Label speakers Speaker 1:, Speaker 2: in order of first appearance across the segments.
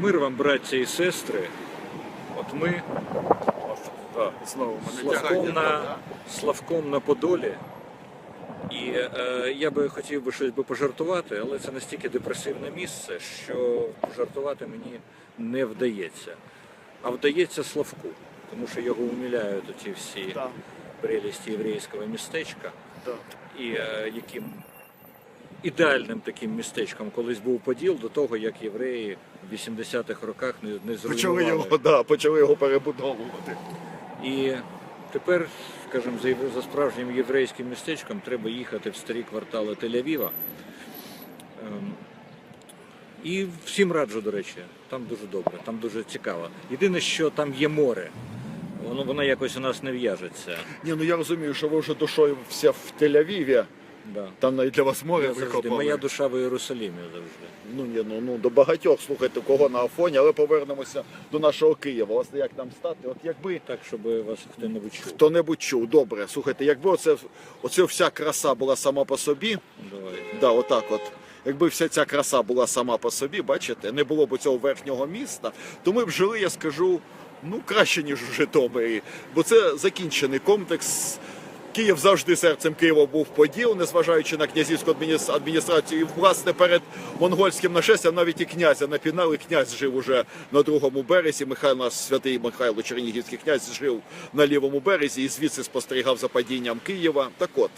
Speaker 1: Мир вам, браття і сестри. От ми Славком на, Славком на Подолі. І е, я би хотів би щось би пожартувати, але це настільки депресивне місце, що пожартувати мені не вдається. А вдається Славку, тому що його умиляють оці всі прелісті єврейського містечка. І е, яким ідеальним таким містечком колись був Поділ до того, як євреї в 80-х роках не, не
Speaker 2: Почали його, да, почали його перебудовувати.
Speaker 1: І тепер, скажімо, за, за справжнім єврейським містечком треба їхати в старі квартали Тель-Авіва. Ем, І всім раджу, до речі, там дуже добре, там дуже цікаво. Єдине, що там є море. Воно, воно якось у нас не в'яжеться.
Speaker 2: Ні, ну я розумію, що ви вже душою вся в Тель-Авіві.
Speaker 1: Да.
Speaker 2: Там навіть для вас море
Speaker 1: Я завжди,
Speaker 2: викопали.
Speaker 1: моя душа в Єрусалимі завжди.
Speaker 2: Ну ні, ну, ну до багатьох слухайте, кого на Афоні, але повернемося до нашого Києва. Власне, як там стати? От якби
Speaker 1: Так, щоб вас хто-небудь чув.
Speaker 2: хто-небудь чув, добре, слухайте, якби оце, оце вся краса була сама по собі,
Speaker 1: Давайте.
Speaker 2: да, отак от. Якби вся ця краса була сама по собі, бачите, не було б цього верхнього міста, то ми б жили, я скажу, ну краще, ніж у Житомирі. Бо це закінчений комплекс. Київ завжди серцем Києва був поділ, незважаючи на князівську адміністрацію. І власне перед монгольським нашестям навіть і князя напінали. Князь жив уже на другому березі. Михайло святий Михайло Чернігівський князь жив на лівому березі і звідси спостерігав за падінням Києва. Так от.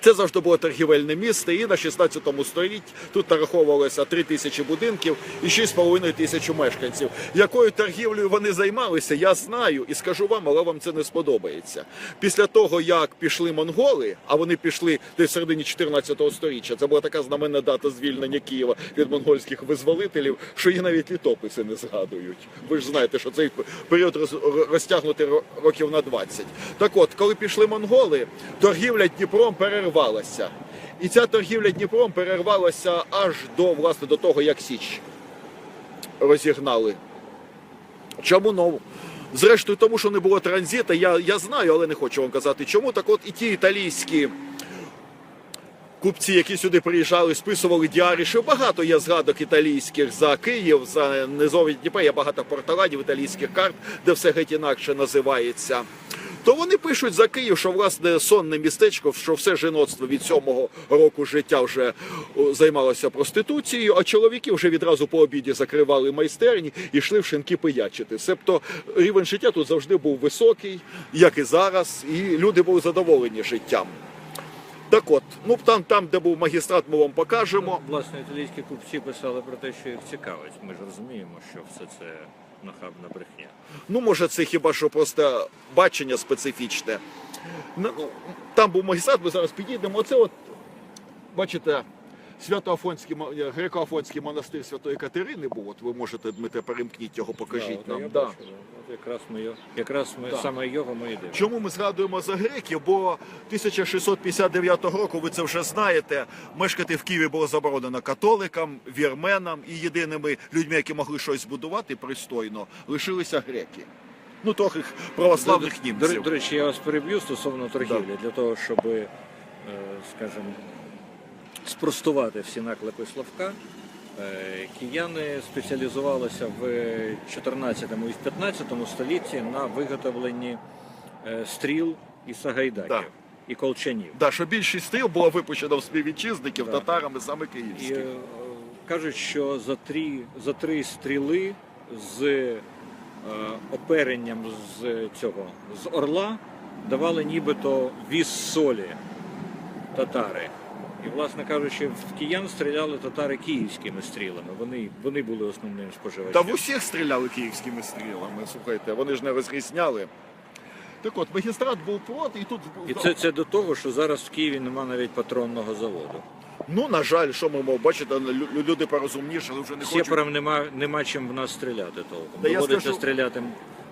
Speaker 2: Це завжди було торгівельне місто, і на 16 столітті тут нараховувалося 3 тисячі будинків і 6,5 тисяч мешканців. Якою торгівлею вони займалися, я знаю і скажу вам, але вам це не сподобається. Після того, як пішли монголи, а вони пішли десь в середині 14 століття, це була така знаменна дата звільнення Києва від монгольських визволителів, що її навіть літописи не згадують. Ви ж знаєте, що цей період роз- розтягнутий років на 20. Так от, коли пішли монголи, торгівля Дніпром перервалася. І ця торгівля Дніпром перервалася аж до власне до того, як Січ розігнали. Чому ну? Зрештою, тому що не було транзиту, я, я знаю, але не хочу вам казати чому. Так от і ті італійські купці, які сюди приїжджали, списували діарі, що багато є згадок італійських за Київ, за низові Дніпра, є багато порталадів італійських карт, де все геть інакше називається. То вони пишуть за Київ, що власне сонне містечко, що все жіноцтво від сьомого року життя вже займалося проституцією, а чоловіки вже відразу по обіді закривали майстерні і йшли в шинки пиячити. Себто рівень життя тут завжди був високий, як і зараз, і люди були задоволені життям. Так от, ну там, там, де був магістрат, ми вам покажемо.
Speaker 1: Власне, італійські купці писали про те, що їх цікавить. Ми ж розуміємо, що все це нахабна брехня.
Speaker 2: Ну, може, це хіба що просто бачення специфічне. Ну, Там був магістрат, ми зараз підійдемо. Оце от, бачите, Свято-Афонський, е, греко-афонський монастир Святої Катерини був. От ви можете, Дмитре, перемкніть його, покажіть
Speaker 1: Да, от
Speaker 2: нам. Да.
Speaker 1: бачу. От якраз ми, якраз ми
Speaker 2: Да.
Speaker 1: саме його ми дивимося.
Speaker 2: Чому ми згадуємо за греків? Бо 1659 року, ви це вже знаєте, мешкати в Києві було заборонено католикам, вірменам і єдиними людьми, які могли щось збудувати пристойно, лишилися греки. Ну, трохи православних
Speaker 1: До,
Speaker 2: німців.
Speaker 1: до, до речі, я вас переб'ю стосовно торгівлі, для того, щоб, е, скажімо, спростувати всі наклепи Славка. е, Кияни спеціалізувалися в 14 і в 15 столітті на виготовленні е, стріл і сагайдаків
Speaker 2: Да.
Speaker 1: і колчанів.
Speaker 2: Да, що більшість стріл було випущено в співвітчизників
Speaker 1: Да.
Speaker 2: татарами саме
Speaker 1: І
Speaker 2: київських.
Speaker 1: е, кажуть, що за три, за три стріли з е, оперенням з цього з орла давали нібито віз солі татари. І, власне кажучи, в киян стріляли татари київськими стрілами. Вони, вони були основним
Speaker 2: Та
Speaker 1: споживачем.
Speaker 2: в усіх стріляли київськими стрілами. Слухайте, вони ж не розрізняли. Так от, магістрат був проти, і тут
Speaker 1: І це, це до того, що зараз в Києві нема навіть патронного заводу.
Speaker 2: ну на жаль, що ми можемо бачити, лю- люди порозумнішали, вже не хочуть.
Speaker 1: Сєпарам нема, нема чим в нас стріляти толком. Доводиться
Speaker 2: скажу-
Speaker 1: стріляти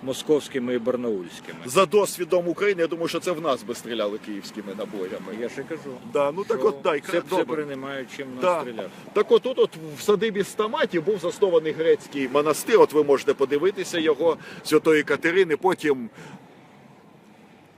Speaker 1: московськими і барнаульськими.
Speaker 2: За досвідом України, я думаю, що це в нас би стріляли київськими набоями.
Speaker 1: Я ще кажу.
Speaker 2: Да, ну так
Speaker 1: що
Speaker 2: от дай
Speaker 1: це,
Speaker 2: добре.
Speaker 1: це не мають чим нас
Speaker 2: Да.
Speaker 1: стріляти.
Speaker 2: Так от тут от в садибі Стаматі був заснований грецький монастир. От ви можете подивитися його Святої Катерини. Потім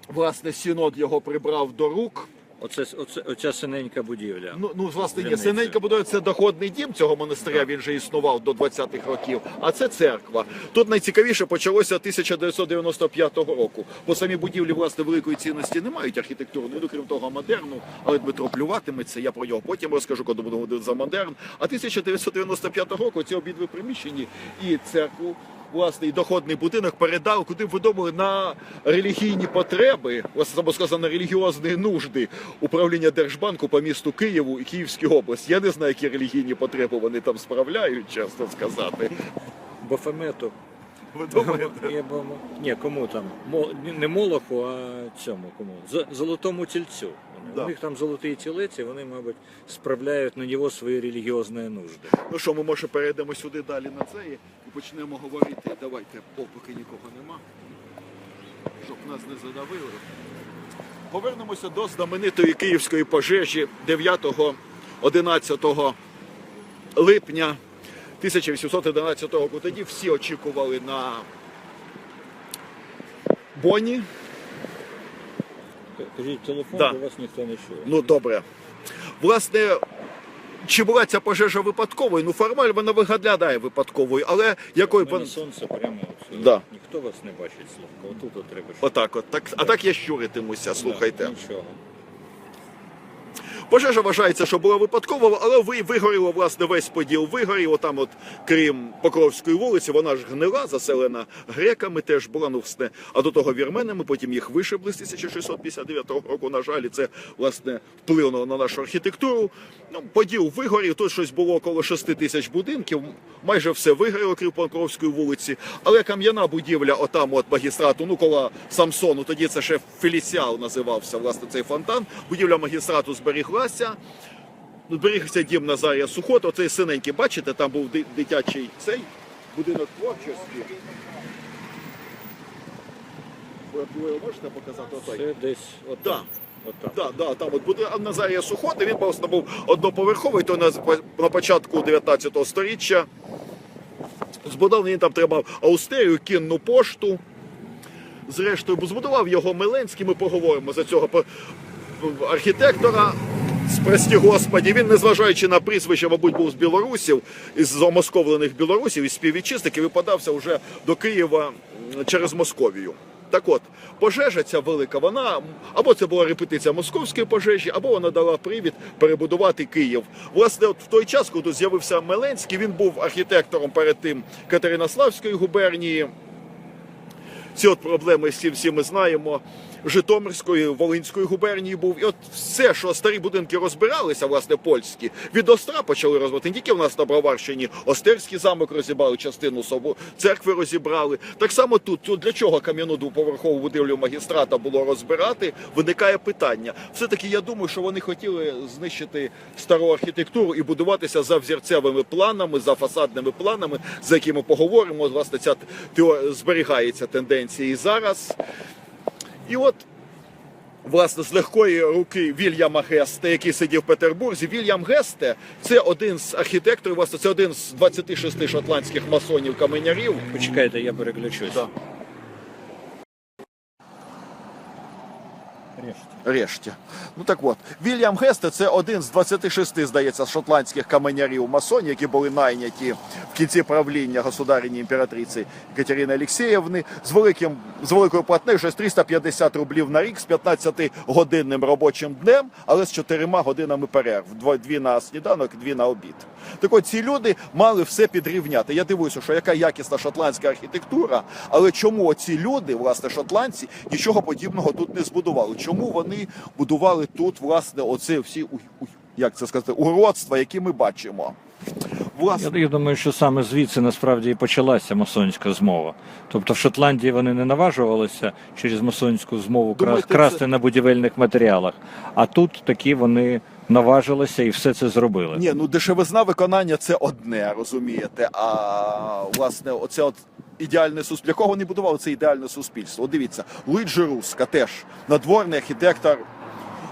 Speaker 2: власне синод його прибрав до рук.
Speaker 1: Оце, оце, оця синенька будівля.
Speaker 2: Ну, ну власне,
Speaker 1: Дзвіниця.
Speaker 2: синенька будує це доходний дім цього монастиря. Він же існував до 20-х років. А це церква. Тут найцікавіше почалося 1995 року. Бо самі будівлі власне великої цінності не мають архітектурної, ну крім того, модерну. Але Дмитро плюватиметься. Я про нього потім розкажу, коли буду говорити за модерн. А 1995 року ці обидві приміщені і церкву. Власне, і доходний будинок передав, куди б на релігійні потреби, власне, сказано, на релігіозні нужди управління Держбанку по місту Києву і Київській області. Я не знаю, які релігійні потреби вони там справляють, чесно сказати.
Speaker 1: Бафемету.
Speaker 2: Ви думаєте?
Speaker 1: Я б- Ні, кому там? Мо- Не Молоху, а цьому кому? З- Золотому тільцю.
Speaker 2: Да.
Speaker 1: У них там золотий тілець, вони, мабуть, справляють на нього свої релігіозні нужди.
Speaker 2: Ну що, ми може перейдемо сюди далі на це і почнемо говорити. Давайте, о, поки нікого нема, щоб нас не задавили. Повернемося до знаменитої київської пожежі 9-11 липня 1811 року. Тоді всі очікували на Боні.
Speaker 1: Кажіть телефон,
Speaker 2: Да.
Speaker 1: вас ніхто не чує.
Speaker 2: Ну добре. Власне, чи була ця пожежа випадковою? Ну, формально вона виглядає випадковою, але якою
Speaker 1: У мене
Speaker 2: б.
Speaker 1: сонце прямо от,
Speaker 2: Да.
Speaker 1: ніхто вас не бачить, Славко. Отут от треба. щоб-
Speaker 2: Отак, от. Так, а так я щуритимуся, слухайте.
Speaker 1: Да, нічого.
Speaker 2: Пожежа вважається, що була випадковою, але ви вигоріло власне весь поділ вигорів. Отам, от крім Покровської вулиці, вона ж гнила, заселена греками, теж була ну всне. А до того вірменами, потім їх вишибли з 1659 року. На жаль, це власне вплинуло на нашу архітектуру. Ну, поділ вигорів. Тут щось було около 6 тисяч будинків. Майже все вигоріло, крім Покровської вулиці. Але кам'яна будівля, отам, от магістрату, ну коло Самсону, тоді це ще Феліціал називався власне цей фонтан. Будівля магістрату зберіглася. Ну, Зберігся дім Назарія Сухот, оцей синенький, бачите, там був дитячий цей будинок творчості. Ви, можете показати?
Speaker 1: Це десь отак.
Speaker 2: Да.
Speaker 1: Отак.
Speaker 2: Да, да, там от буде Назарія Сухоти, він просто був одноповерховий, то на, на початку 19 століття. Збудований він там тримав аустерію, кінну пошту. Зрештою, збудував його Миленський, ми поговоримо за цього архітектора. Спасті Господі, він, незважаючи на прізвище, мабуть, був з білорусів, із замосковлених білорусів, із співвітчизників, і подався вже до Києва через Московію. Так от, пожежа ця велика, вона або це була репетиція московської пожежі, або вона дала привід перебудувати Київ. Власне, от в той час, коли з'явився Меленський, він був архітектором перед тим Катеринославської губернії. Ці от проблеми всі, всі ми знаємо. Житомирської, Волинської губернії був. І от все, що старі будинки розбиралися, власне, польські, від Остра почали розбирати. Не тільки в нас на Броварщині Остерський замок розібрали, частину собу, церкви розібрали. Так само тут, тут для чого кам'яну двоповерхову будівлю магістрата було розбирати, виникає питання. Все-таки я думаю, що вони хотіли знищити стару архітектуру і будуватися за взірцевими планами, за фасадними планами, за якими поговоримо. Власне, ця зберігається тенденція і зараз. І от, власне, з легкої руки Вільяма Гесте, який сидів в Петербурзі, Вільям Гесте це один з архітекторів, власне, це один з 26 шотландських масонів каменярів.
Speaker 1: Почекайте, я переключусь.
Speaker 2: Да.
Speaker 1: Решті.
Speaker 2: Решті. Ну так от, Вільям Гесте це один з 26, здається, шотландських каменярів масонів, які були найняті в кінці правління государині імператриці Катерини Олексіївни з великим з великою платнею, щось 350 рублів на рік з 15-годинним робочим днем, але з 4 годинами перерв. Дві на сніданок, дві на обід. Так от ці люди мали все підрівняти. Я дивуюся, що яка якісна шотландська архітектура, але чому ці люди, власне, шотландці, нічого подібного тут не збудували? Чому вони будували тут, власне, оце всі як це сказати, уродства, які ми бачимо? Власне,
Speaker 1: Я, думаю, що саме звідси насправді і почалася масонська змова. Тобто в Шотландії вони не наважувалися через масонську змову
Speaker 2: Думаєте,
Speaker 1: красти
Speaker 2: це-
Speaker 1: на будівельних матеріалах. А тут такі вони наважилися і все це зробили.
Speaker 2: ні, ну дешевизна виконання це одне, розумієте. А власне, оце от. Ідеальне суспільство. Для кого вони будували це ідеальне суспільство? От дивіться, Луїджі Руска теж надворний архітектор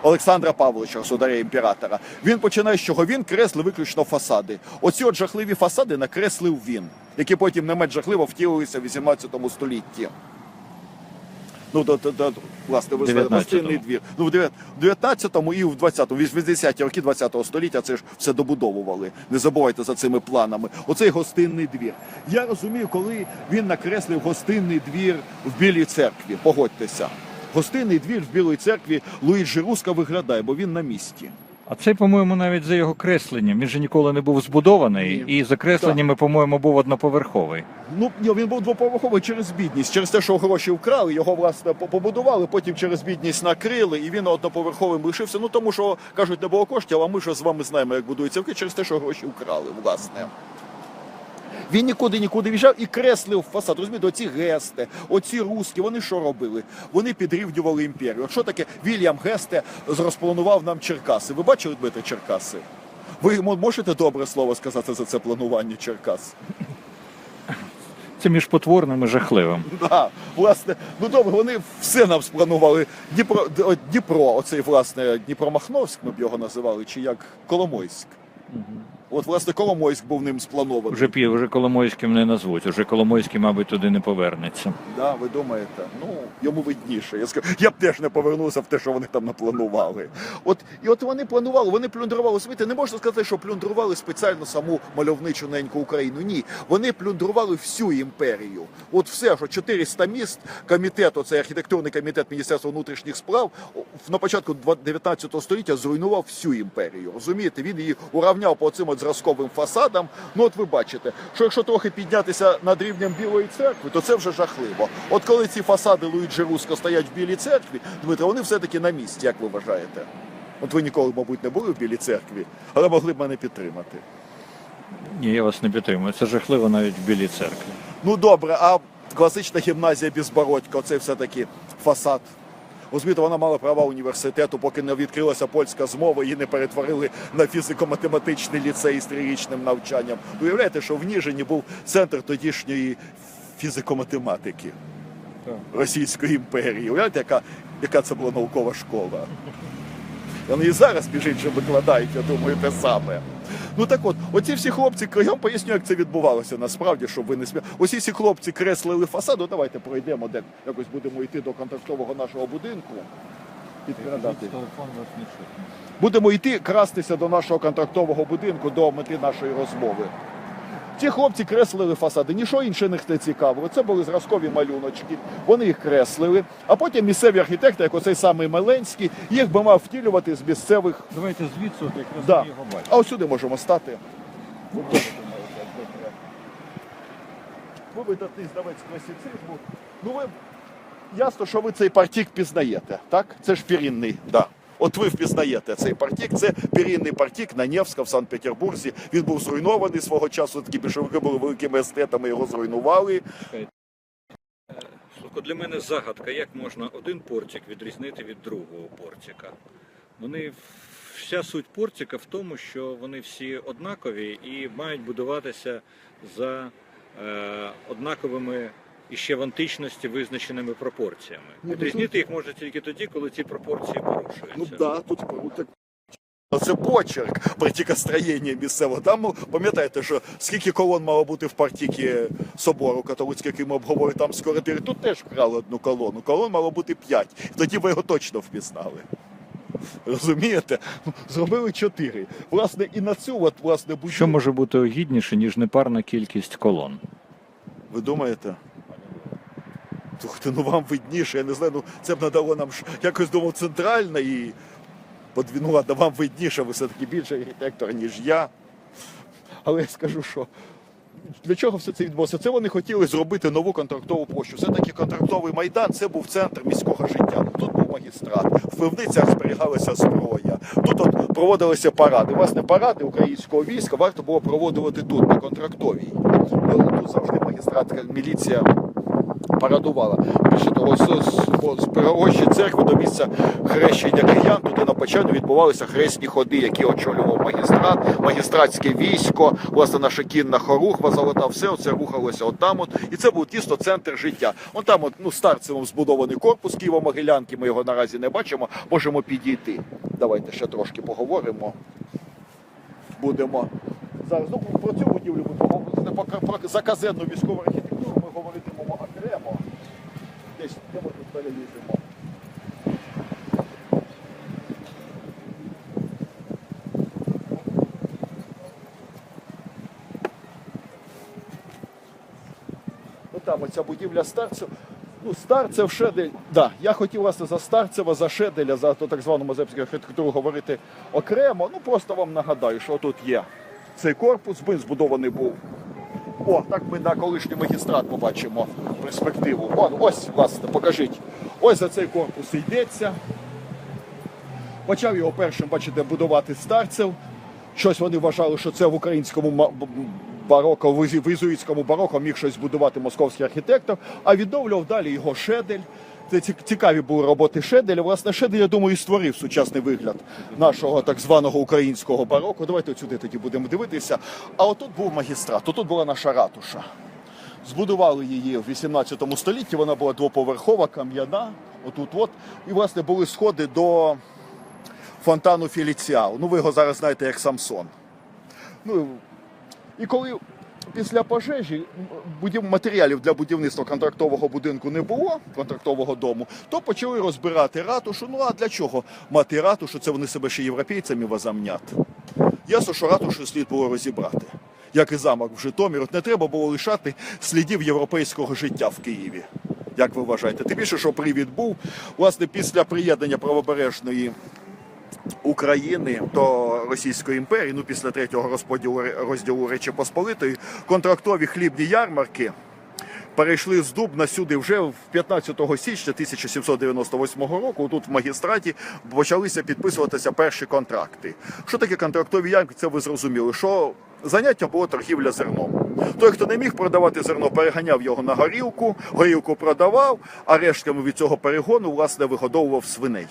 Speaker 2: Олександра Павловича, государя імператора. Він починає з чого? Він креслив виключно фасади. Оці от жахливі фасади накреслив він, які потім не менш жахливо втілилися в 18 столітті. Ну, до, до, до, власне, ви знаєте,
Speaker 1: 19-му.
Speaker 2: гостинний двір. Ну, в дев'ят- в 19-му і в 20-му, 80-ті роки 20-го століття це ж все добудовували. Не забувайте за цими планами. Оцей гостинний двір. Я розумію, коли він накреслив гостинний двір в Білій церкві. Погодьтеся. Гостинний двір в Білій церкві Луїджі Руска виглядає, бо він на місці.
Speaker 1: А цей, по-моєму, навіть за його кресленням. Він же ніколи не був збудований,
Speaker 2: Ні.
Speaker 1: і за кресленнями, по-моєму, був одноповерховий.
Speaker 2: Ну ні, він був двоповерховий через бідність, через те, що гроші вкрали, його власне побудували, потім через бідність накрили, і він одноповерховим лишився. Ну тому що кажуть, не було коштів, а ми ж з вами знаємо, як будуються вки через те, що гроші вкрали, власне. Він нікуди нікуди в'їжджав і креслив фасад. Розумієте, оці гести, оці руски, вони що робили? Вони підрівнювали імперію. От що таке Вільям Гесте розпланував нам Черкаси? Ви бачили Дмитре Черкаси? Ви можете добре слово сказати за це планування Черкас?
Speaker 1: Це між потворним і жахливим.
Speaker 2: Да, власне, ну добре, вони все нам спланували. Дніпро, Дніпро, оцей власне Дніпромахновськ, ми б його називали, чи як Коломойськ. От, власне, Коломойськ був ним спланований.
Speaker 1: Вже пів, вже Коломойським не назвуть. Уже Коломойський, мабуть, туди не повернеться.
Speaker 2: Да, ви думаєте? Ну, йому видніше. Я скажу, я б теж не повернувся в те, що вони там напланували. От, і от вони планували, вони плюндрували. Знаєте, не можна сказати, що плюндрували спеціально саму мальовничу неньку Україну. Ні, вони плюндрували всю імперію. От все, що 400 міст, комітет, оцей архітектурний комітет Міністерства внутрішніх справ, на початку 19 століття зруйнував всю імперію. Розумієте, він її уравняв по цим от зразковим фасадам. Ну от ви бачите, що якщо трохи піднятися над рівнем Білої церкви, то це вже жахливо. От коли ці фасади Луїджі Русско стоять в Білій церкві, Дмитро, вони все-таки на місці, як ви вважаєте? От ви ніколи, мабуть, не були в Білій церкві, але могли б мене підтримати.
Speaker 1: Ні, я вас не підтримую. Це жахливо навіть в Білій церкві.
Speaker 2: Ну добре, а класична гімназія Безбородько, це все-таки фасад. Розумієте, вона мала права університету, поки не відкрилася польська змова, її не перетворили на фізико-математичний ліцей з трирічним навчанням. Уявляєте, що в Ніжині був центр тодішньої фізико-математики Російської імперії. Уявляєте, яка, яка це була наукова школа? Вони і зараз між іншим викладають, я думаю, те саме. Ну так от, оці всі хлопці, я вам поясню, як це відбувалося насправді, щоб ви не смі... Оці всі хлопці креслили фасаду. Давайте пройдемо, де якось будемо йти до контрактового нашого будинку.
Speaker 1: Чутно.
Speaker 2: Будемо йти крастися до нашого контрактового будинку, до мети нашої розмови. Ці хлопці креслили фасади, нічого інше них не цікавило. Це були зразкові малюночки. Вони їх креслили, а потім місцеві архітекти, як оцей самий Меленський, їх би мав втілювати з місцевих
Speaker 1: Давайте звідси, от якраз
Speaker 2: Да.
Speaker 1: ми його бачимо.
Speaker 2: а ось сюди можемо стати. Ви видатний знавець класицизму. Ну ви ясно, що ви цей партік пізнаєте, так? Це ж пірінний, да. От ви впізнаєте цей партік. Це пірінний партік на Невська в Санкт-Петербурзі. Він був зруйнований свого часу. Такі більшовики були великими естетами, його зруйнували.
Speaker 1: Слухай, для мене загадка, як можна один портик відрізнити від другого портика. Вони вся суть портика в тому, що вони всі однакові і мають будуватися за е, однаковими і ще в античності визначеними пропорціями.
Speaker 2: Ну
Speaker 1: Відрізнити їх можна тільки тоді, коли ці пропорції порушуються.
Speaker 2: Ну да, тут так. Це почерк партікостроєння місцевого. Там ну, пам'ятаєте, що скільки колон мало бути в партікі собору католицького, який ми обговорили, там скоротири. Тут теж вкрали одну колону. Колон мало бути п'ять. Тоді ви його точно впізнали. Розумієте? Ну, Зробили чотири. Власне, і на цю от, власне, будівлю.
Speaker 1: Що може бути огідніше, ніж непарна кількість колон?
Speaker 2: Ви думаєте? Слухайте, ну вам видніше, я не знаю, ну це б надало нам якось думав центральне і подві- ну ладно, вам видніше, ви все-таки більший архітектор, ніж я. Але я скажу, що для чого все це відбулося? Це вони хотіли зробити нову контрактову площу. Все-таки контрактовий майдан це був центр міського життя. Тут був магістрат, в пивницях зберігалася зброя. Тут от проводилися паради. Власне, паради українського війська варто було проводити тут, на контрактовій. Тут завжди магістратська міліція парадувала. Більше того, з, з, з Пирогощі церкви до місця хрещення киян туди на початку відбувалися хресні ходи, які очолював магістрат, магістратське військо, власне, наша кінна хорухва, золота, все це рухалося отам. От, і це був тісто центр життя. Он там, от, ну, старцевим збудований корпус Києво-Могилянки, ми його наразі не бачимо, можемо підійти. Давайте ще трошки поговоримо. Будемо. Зараз ну, про цю будівлю про, про заказенну військову архітектуру ми окремо. Десь де ми тут переліземо. Ну там оця будівля старців. Ну, Старцев, Шедель. Да, я хотів власне за Старцева, за Шеделя, за ту так звану мазепську архітектуру говорити окремо. Ну просто вам нагадаю, що тут є цей корпус, він збудований був. О, так ми на колишній магістрат побачимо перспективу. Вон, ось, власне, покажіть. Ось за цей корпус йдеться. Почав його першим, бачите, будувати старцев. Щось вони вважали, що це в українському бароко, в ізуїцькому бароко міг щось будувати московський архітектор, а відновлював далі його Шедель. Цікаві були роботи Шеделя. Власне, Шедель, я думаю, і створив сучасний вигляд нашого так званого українського бароко. Давайте сюди тоді будемо дивитися. А отут був магістрат, отут була наша ратуша. Збудували її в 18 столітті. Вона була двоповерхова, кам'яна. Отут, от. І, власне, були сходи до фонтану Філіціал. Ну, ви його зараз знаєте як Самсон. Ну, і коли після пожежі матеріалів для будівництва контрактового будинку не було, контрактового дому, то почали розбирати ратушу. Ну а для чого мати ратушу? Це вони себе ще європейцями возомнять. Ясно, що ратушу слід було розібрати. Як і замок в Житомир, от не треба було лишати слідів європейського життя в Києві. Як ви вважаєте? Тим більше, що привід був, власне, після приєднання правобережної України до Російської імперії, ну після третього розподілу розділу Речі Посполитої, контрактові хлібні ярмарки перейшли з Дубна сюди вже в 15 січня 1798 року. Тут в магістраті почалися підписуватися перші контракти. Що таке контрактові ярмарки? Це ви зрозуміли. Що заняття було торгівля зерном. Той, хто не міг продавати зерно, переганяв його на горілку, горілку продавав, а рештками від цього перегону власне вигодовував свиней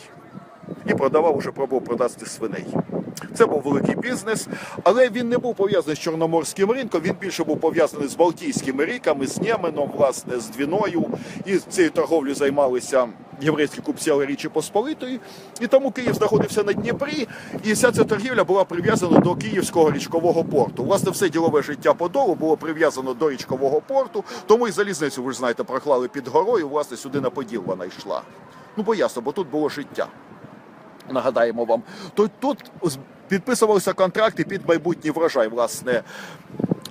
Speaker 2: і продавав уже пробував продати свиней. Це був великий бізнес, але він не був пов'язаний з чорноморським ринком. Він більше був пов'язаний з Балтійськими ріками, з Нєменом, власне, з Двіною. І цією торговлею займалися єврейські купці Річі Посполитої. І тому Київ знаходився на Дніпрі, і вся ця торгівля була прив'язана до Київського річкового порту. Власне, все ділове життя Подолу було прив'язано до річкового порту, тому і залізницю, ви ж знаєте, проклали під горою. Власне, сюди на Поділ вона йшла. Ну, бо ясно, бо тут було життя нагадаємо вам, то тут з- контракт контракти під майбутній врожай. Власне,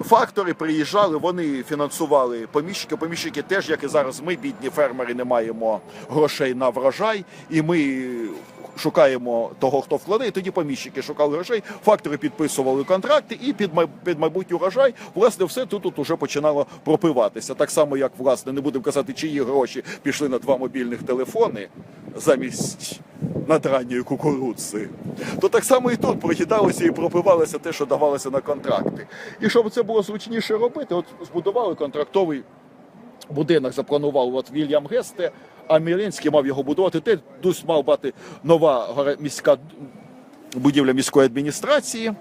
Speaker 2: фактори приїжджали, вони фінансували поміщики. Поміщики теж, як і зараз, ми, бідні фермери, не маємо грошей на врожай, і ми. Шукаємо того, хто вкладає, тоді поміщики шукали грошей, фактори підписували контракти, і під під майбутній урожай, власне, все тут, тут уже починало пропиватися. Так само, як власне, не будемо казати, чиї гроші пішли на два мобільних телефони замість надранньої кукурудзи. То так само і тут проїдалося і пропивалося те, що давалося на контракти. І щоб це було зручніше робити, от збудували контрактовий будинок, запланував от Вільям Гесте, а Мілинський мав його будувати. Ти дусь мав бати нова міська будівля міської адміністрації.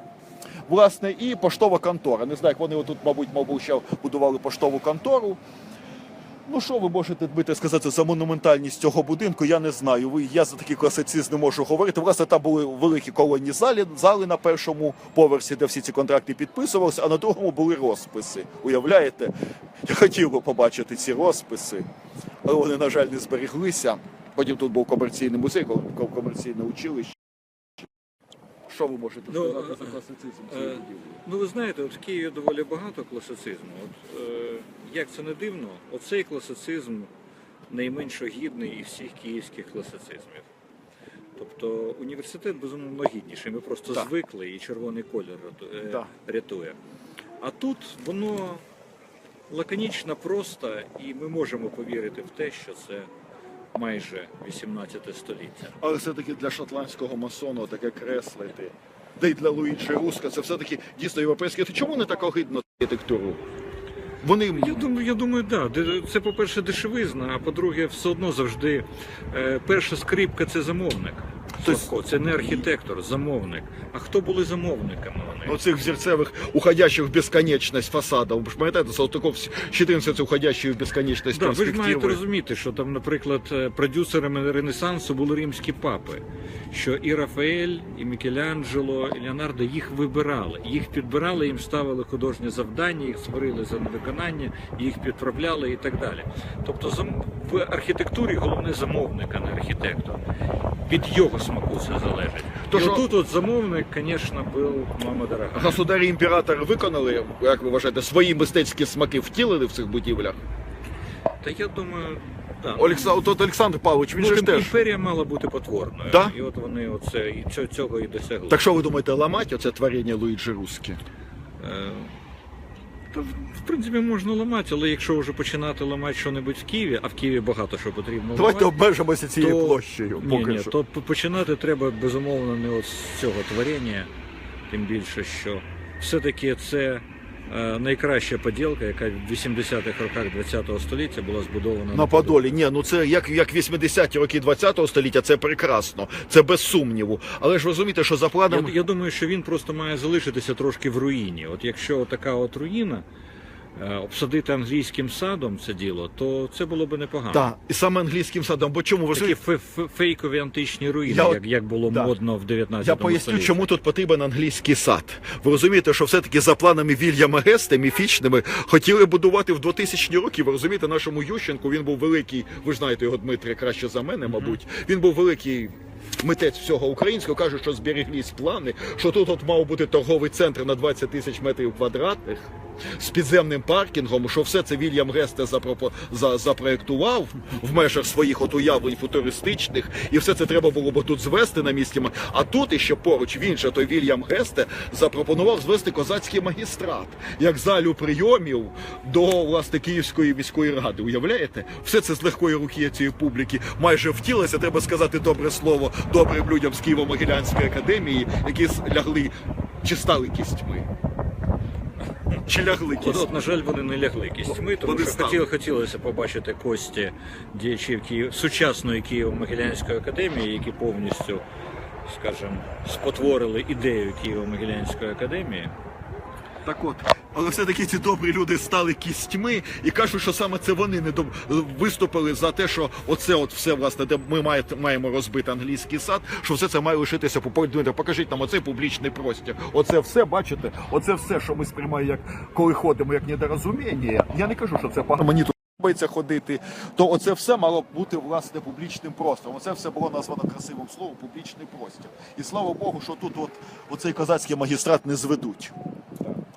Speaker 2: Власне, і поштова контора. Не знаю, як вони тут, мабуть, мабуть, ще будували поштову контору. Ну, що ви можете дбити сказати за монументальність цього будинку? Я не знаю. Ви я за такий класицизм не можу говорити. Власне, там були великі колонні залі, зали на першому поверсі, де всі ці контракти підписувалися, а на другому були розписи. Уявляєте? Я хотів би побачити ці розписи, але вони, на жаль, не збереглися. Потім тут був комерційний музей, ком- комерційне училище. Що ви можете
Speaker 1: Ну,
Speaker 2: сказати
Speaker 1: е,
Speaker 2: за класицизм
Speaker 1: е? Ну, ви знаєте, от в Києві доволі багато класицизму. От, е, як це не дивно, оцей класицизм найменш гідний із всіх київських класицизмів. Тобто університет безумовно гідніший. Ми просто
Speaker 2: Так.
Speaker 1: звикли і червоний колір е,
Speaker 2: Так.
Speaker 1: рятує. А тут воно лаконічно просто, і ми можемо повірити в те, що це майже 18 століття.
Speaker 2: Але все-таки для шотландського масону таке креслити. Де й для Луїджі Руска, це все-таки дійсно європейське. То чому не так огидно архітектуру? Вони
Speaker 1: Я думаю, я думаю, да. Це, по-перше, дешевизна, а по-друге, все одно завжди е, перша скрипка це замовник.
Speaker 2: Тобто-
Speaker 1: це не архітектор, замовник. А хто були замовниками вони?
Speaker 2: оцих взірцевих уходящих в безконечність фасадів. Ви ж пам'ятаєте, Салтиков щитинці це уходящі в безконечність
Speaker 1: Да, ви ж маєте розуміти, що там, наприклад, е, продюсерами Ренесансу були римські папи, що і Рафаель, і Мікеланджело, і Леонардо їх вибирали. Їх підбирали, їм ставили художні завдання, їх сварили за невиконання, їх підправляли і так далі. Тобто в архітектурі головне замовник, а не архітектор. Від його смаку це залежить.
Speaker 2: То
Speaker 1: і
Speaker 2: що-
Speaker 1: отут от замовник, звісно, був мама дорога.
Speaker 2: Государі імператори виконали, як ви вважаєте, свої мистецькі смаки втілили в цих будівлях.
Speaker 1: Та я думаю, да.
Speaker 2: Олександр, от Олександр Павлович, він
Speaker 1: Ну,
Speaker 2: же ж теж.
Speaker 1: імперія мала бути потворною.
Speaker 2: Да?
Speaker 1: І от вони оце, і цього, і досягли.
Speaker 2: Так що ви думаєте, ламать оце творіння Луїджі Русські?
Speaker 1: Е, Та, в принципі, можна ламати, але якщо вже починати ламати щось в Києві, а в Києві багато що потрібно
Speaker 2: Давайте
Speaker 1: ламати,
Speaker 2: обмежимося цією
Speaker 1: то-
Speaker 2: площею. Поки
Speaker 1: ні,
Speaker 2: що.
Speaker 1: то починати треба безумовно не от з цього творення, тим більше, що все-таки це найкраща поділка, яка в 80-х роках ХХ століття була збудована
Speaker 2: На Подолі, ні, ну це як, як 80-ті роки 20-го століття, це прекрасно, це без сумніву. Але ж розумієте, що за
Speaker 1: Я,
Speaker 2: планом
Speaker 1: я думаю, що він просто має залишитися трошки в руїні. От якщо така от руїна е, обсадити англійським садом це діло, то це було б непогано.
Speaker 2: Так, і саме англійським садом. Бо чому ви
Speaker 1: Такі фейкові античні руїни,
Speaker 2: Я
Speaker 1: як, як було
Speaker 2: да.
Speaker 1: модно в 19
Speaker 2: Я поясню,
Speaker 1: столітті.
Speaker 2: чому тут потрібен англійський сад. Ви розумієте, що все-таки за планами Вільяма Геста, міфічними, хотіли будувати в 2000 роки. Ви розумієте, нашому Ющенку він був великий, ви ж знаєте його Дмитрий краще за мене, мабуть. Він був великий. Митець всього українського каже, що зберіглись плани, що тут от мав бути торговий центр на 20 тисяч метрів квадратних з підземним паркінгом, що все це Вільям Гесте запропо... за... запроектував в межах своїх от уявлень футуристичних, і все це треба було б тут звести на місці. А тут іще поруч він же той Вільям Гесте запропонував звести козацький магістрат як залю прийомів до власне Київської міської ради. Уявляєте? Все це з легкої руки цієї публіки майже втілося. Треба сказати добре слово добрим людям з Києво-Могилянської академії, які лягли чи стали кістьми. Чи лягли кістьми?
Speaker 1: от, на жаль, вони не лягли кістьми, тому
Speaker 2: Вони
Speaker 1: що хотіло, хотілося побачити кості діячів Київ, сучасної Києво-Могилянської академії, які повністю, скажімо, спотворили ідею Києво-Могилянської академії.
Speaker 2: Так от, але все-таки ці добрі люди стали кістьми і кажуть, що саме це вони не доб... виступили за те, що оце от все, власне, де ми має- маємо розбити англійський сад, що все це має лишитися Дмитро, покажіть нам оцей публічний простір. Оце все, бачите, оце все, що ми сприймаємо, як коли ходимо, як недорозуміння. Я не кажу, що це погано. Мені тут подобається ходити, то оце все мало бути власне публічним простором. Оце все було названо красивим словом публічний простір. І слава Богу, що тут от оцей козацький магістрат не зведуть.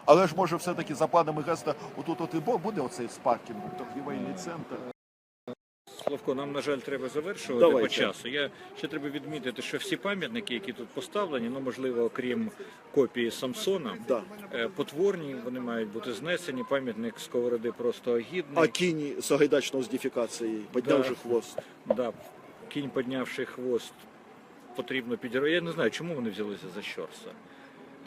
Speaker 2: Але ж може все-таки за планами Геста отут от і буде оцей з паркінгом, торгівельний центр.
Speaker 1: Славко, нам, на жаль, треба завершувати
Speaker 2: Давайте.
Speaker 1: по часу. Я ще треба відмітити, що всі пам'ятники, які тут поставлені, ну можливо, окрім копії Самсона,
Speaker 2: Да.
Speaker 1: е, потворні, вони мають бути знесені. Пам'ятник сковороди просто огідний.
Speaker 2: А кінь з дефікацією, піднявши
Speaker 1: Да.
Speaker 2: хвост.
Speaker 1: Да, кінь піднявши хвост, потрібно підірвати. Я не знаю, чому вони взялися за Щорса.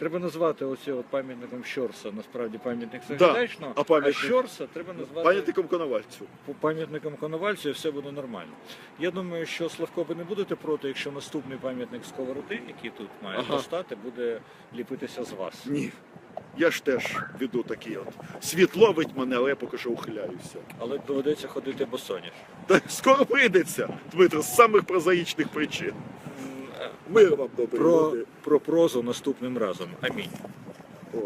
Speaker 1: Треба назвати оце от пам'ятником Щорса, насправді пам'ятник Сагайдачного,
Speaker 2: а пам'ятник-
Speaker 1: Щорса треба назвати
Speaker 2: Пам'ятником Коновальцю.
Speaker 1: по- пам'ятником Коновальцю, і все буде нормально. Я думаю, що Славко, ви не будете проти, якщо наступний пам'ятник Сковороди, який тут має
Speaker 2: Ага.
Speaker 1: постати, буде ліпитися з вас.
Speaker 2: Ні. Я ж теж веду такий от. Світ ловить мене, але я поки що ухиляюся.
Speaker 1: Але доведеться ходити босоніж.
Speaker 2: Та скоро прийдеться, Дмитро, з самих прозаїчних причин. Мир вам добрий
Speaker 1: Про, про прозу наступним разом. Амінь.
Speaker 2: О.